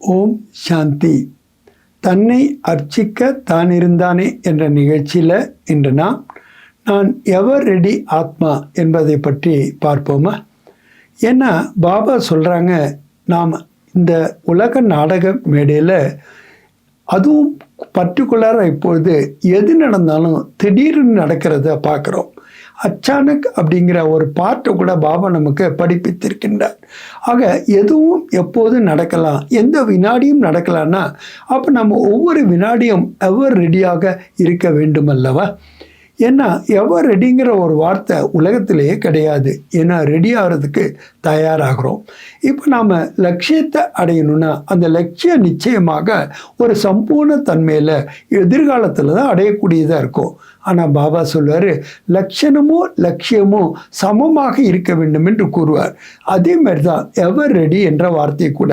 ஓம் சாந்தி. தன்னை அர்ச்சிக்க தான் இருந்தானே என்ற நிகழ்ச்சியில் இன்று நாம் நான் எவர் ரெடி ஆத்மா என்பதை பற்றி பார்ப்போமா? ஏன்னா பாபா சொல்கிறாங்க நாம் இந்த உலக நாடக மேடையில் அதுவும் பர்டிகுலராக இப்பொழுது எது நடந்தாலும் திடீர்னு நடக்கிறத பார்க்குறோம். அச்சானக் அப்படிங்கிற ஒரு பாட்டை கூட பாபா நமக்கு படிப்பித்திருக்கின்றார். ஆக எதுவும் எப்போதும் நடக்கலாம். எந்த வினாடியும் நடக்கலாம்னா அப்போ நம்ம ஒவ்வொரு வினாடியும் எவர் ரெடியாக இருக்க வேண்டும் அல்லவா ஏன்னா எவர் ரெடிங்கிற ஒரு வார்த்தை உலகத்திலேயே கிடையாது. ஏன்னா ரெடி ஆகிறதுக்கு தயாராகிறோம். இப்போ நாம் லட்சியத்தை அடையணும்னா அந்த லட்சியம் நிச்சயமாக ஒரு சம்பூர்ண தன்மையில் எதிர்காலத்தில் தான் அடையக்கூடியதாக இருக்கும். ஆனால் பாபா சொல்வார் லட்சணமும் லட்சியமும் சமமாக இருக்க வேண்டும் என்று கூறுவார். அதே மாதிரி தான் எவர் ரெடி? என்ற வார்த்தை கூட.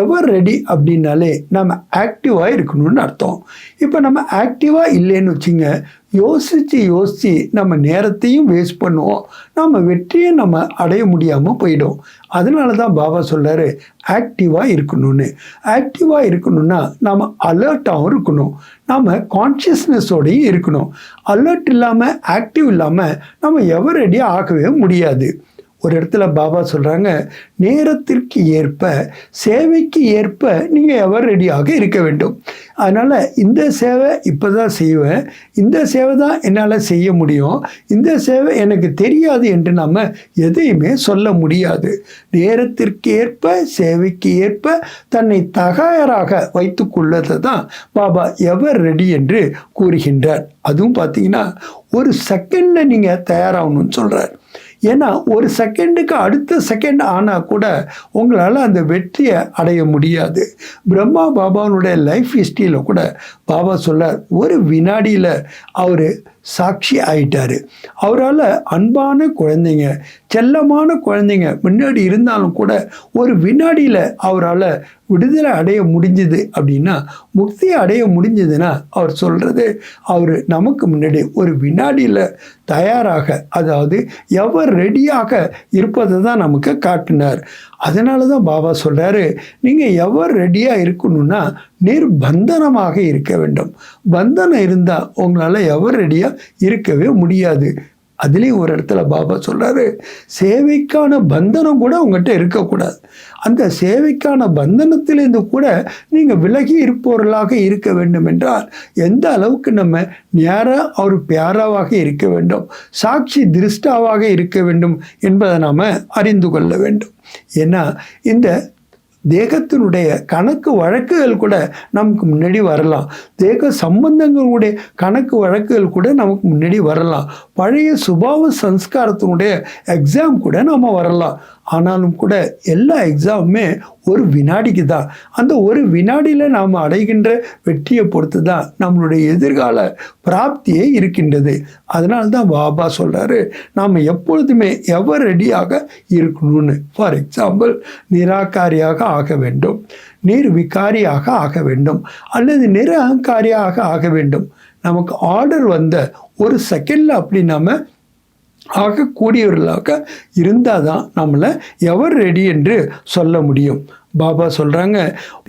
Ever ready? அப்படின்னாலே நம்ம ஆக்டிவாக இருக்கணும்னு அர்த்தம். இப்போ நம்ம ஆக்டிவாக இல்லைன்னு வச்சுங்க யோசித்து யோசித்து நம்ம நேரத்தையும் வேஸ்ட் பண்ணுவோம். நம்ம வெற்றியை நம்ம அடைய முடியாமல் போயிடும். அதனால தான் பாபா சொல்கிறாரு ஆக்டிவாக இருக்கணும்னு. ஆக்டிவாக இருக்கணும்னா நம்ம அலர்ட்டாகவும் இருக்கணும். நம்ம கான்ஷியஸ்னஸோடையும் இருக்கணும். அலர்ட் இல்லாமல் ஆக்டிவ் இல்லாமல் நம்ம எவரடியாக ஆகவே முடியாது. ஒரு இடத்துல பாபா சொல்கிறாங்க நேரத்திற்கு ஏற்ப சேவைக்கு ஏற்ப நீங்கள் எவர் ரெடியாக இருக்க வேண்டும். அதனால் இந்த சேவை இப்போ தான் செய்வேன். இந்த சேவை தான் என்னால் செய்ய முடியும். இந்த சேவை எனக்கு தெரியாது என்று நாம் எதையுமே சொல்ல முடியாது. நேரத்திற்கு ஏற்ப சேவைக்கு ஏற்ப தன்னை தகாயராக வைத்து கொள்ளதை தான் பாபா எவர் ரெடி என்று கூறுகின்றார். அதுவும் பார்த்தீங்கன்னா ஒரு செகண்டில் நீங்கள் தயாராகணும்னு சொல்கிறார் ஏன்னா ஒரு செகண்டுக்கு அடுத்த செகண்ட் ஆனால் கூட உங்களால் அந்த வெற்றியை அடைய முடியாது. பிரம்மா பாபாவுடைய லைஃப் ஹிஸ்ட்ரியில் கூட பாபா சொல்றார் ஒரு வினாடியில் அவர் சாட்சி ஆயிட்டார். அவரால் அன்பான குழந்தைங்க செல்லமான குழந்தைங்க முன்னாடி இருந்தாலும் கூட ஒரு வினாடியில் அவரால் விடுதலை அடைய முடிஞ்சுது அப்படின்னா முக்தி அடைய முடிஞ்சதுன்னா அவர் சொல்கிறது அவர் நமக்கு முன்னாடி ஒரு வினாடியில் தயாராக அதாவது எவர் ரெடியாக இருப்பதை தான் நமக்கு காட்டினார். அதனால தான் பாபா சொல்கிறாரு நீங்கள் எவர் ரெடியாக இருக்கணும்னா நிர்பந்தனமாக இருக்க வேண்டும். பந்தனம் இருந்தால் உங்களால் எவர் ரெடியாக இருக்கவே முடியாது. அதுலேயும் ஒரு இடத்துல பாபா சொல்கிறாரு சேவைக்கான பந்தனம் கூட உங்கள்கிட்ட இருக்கக்கூடாது. அந்த சேவைக்கான பந்தனத்திலேருந்து கூட நீங்கள் விலகி இருப்பவர்களாக இருக்க வேண்டும் என்றால் எந்த அளவுக்கு நம்ம நேராக அவர் பியாராவாக இருக்க வேண்டும் சாட்சி திருஷ்டாவாக இருக்க வேண்டும் என்பதை நாம் அறிந்து கொள்ள வேண்டும். ஏன்னா இந்த தேகத்தினுடைய கணக்கு வழக்குகள் கூட நமக்கு முன்னாடி வரலாம். தேக சம்பந்தங்களுடைய கணக்கு வழக்குகள் கூட நமக்கு முன்னாடி வரலாம். பழைய சுபாவ சம்ஸ்காரத்தினுடைய எக்ஸாம் கூட நம்ம வரலாம். ஆனாலும் கூட எல்லா எக்ஸாமுமே ஒரு வினாடிக்கு தான். அந்த ஒரு வினாடியில் நாம் அடைகின்ற வெற்றியை பொறுத்து தான் நம்மளுடைய எதிர்கால பிராப்தியே இருக்கின்றது. அதனால தான் பாபா சொல்கிறாரு நாம் எப்பொழுதுமே எவர் ரெடியாக இருக்கணும்னு? ஃபார் எக்ஸாம்பிள் நிராகாரியாக ஆக வேண்டும் நீர் விகாரியாக ஆக வேண்டும் அல்லது நிற அகங்காரியாக ஆக வேண்டும். நமக்கு ஆர்டர் வந்த ஒரு செகண்டில் அப்படி நம்ம ஆகக்கூடியவர்களாக இருந்தால் தான் நம்மளை எவர் ரெடி என்று சொல்ல முடியும். பாபா சொல்கிறாங்க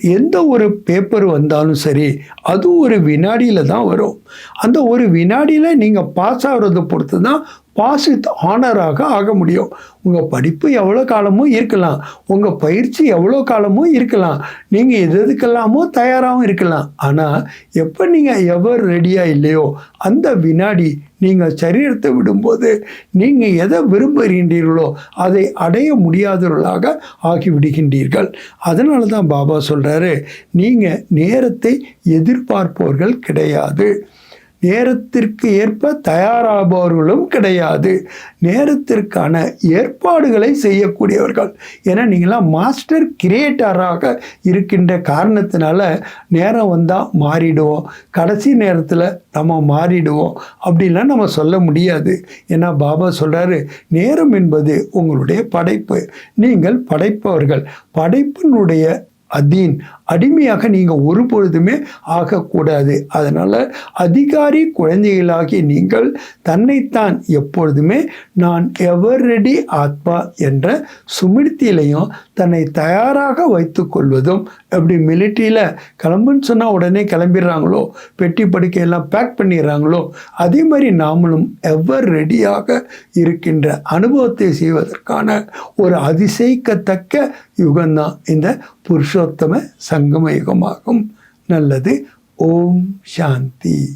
எந்த ஒரு பேப்பர் வந்தாலும் சரி அது ஒரு வினாடியில் தான் வரும். அந்த ஒரு வினாடியில் நீங்கள் பாஸ் ஆகிறத பொறுத்து தான் பாஸ் வித் ஆனராக ஆக முடியும். உங்கள் படிப்பு எவ்வளோ காலமும் இருக்கலாம். உங்கள் பயிற்சி எவ்வளோ காலமும் இருக்கலாம். நீங்கள் எது எதுக்கெல்லாமோ தயாராகவும் இருக்கலாம். ஆனால் எப்போ நீங்கள் எவர் ரெடியாக இல்லையோ அந்த வினாடி நீங்கள் சரீரத்தை விடும்போது நீங்கள் எதை விரும்புகின்றீர்களோ அதை அடைய முடியாதவர்களாக ஆகிவிடுகின்றீர்கள். அதனால தான் பாபா சொல்கிறாரு நீங்கள் நேரத்தை எதிர்பார்ப்பவர்கள் கிடையாது. நேரத்திற்கு ஏற்ப தயாராபவர்களும் கிடையாது. நேரத்திற்கான ஏற்பாடுகளை செய்யக்கூடியவர்கள். ஏன்னா நீங்களாம் மாஸ்டர் கிரியேட்டராக இருக்கின்ற காரணத்தினால நேரம் வந்தால் மாறிடுவோம். கடைசி நேரத்தில் நம்ம மாறிடுவோம். அப்படின்லாம் நம்ம சொல்ல முடியாது. ஏன்னா பாபா சொல்கிறாரு நேரம் என்பது உங்களுடைய படைப்பு. நீங்கள் படைப்பவர்கள். படைப்பினுடைய அதீன் அடிமையாக நீங்கள் ஒரு பொழுதுமே ஆகக்கூடாது. அதனால் அதிகாரி குழந்தைகளாகி நீங்கள் தன்னைத்தான் எப்பொழுதுமே நான் எவர் ரெடி ஆத்மா என்ற சுமிர்த்தியிலையும் தன்னை தயாராக வைத்து கொள்வதும் எப்படி மிலிட்ரியில் கிளம்புன்னு சொன்னால் உடனே கிளம்பிடுறாங்களோ பெட்டி படுக்கையெல்லாம் பேக் பண்ணிடுறாங்களோ அதே மாதிரி நாமளும் எவர் ரெடியாக இருக்கின்ற அனுபவத்தை செய்வதற்கான ஒரு அதிசயிக்கத்தக்க யுகம்தான் இந்த புருஷோத்தம சங்கம யுகமாகும் நல்லது. ஓம் சாந்தி.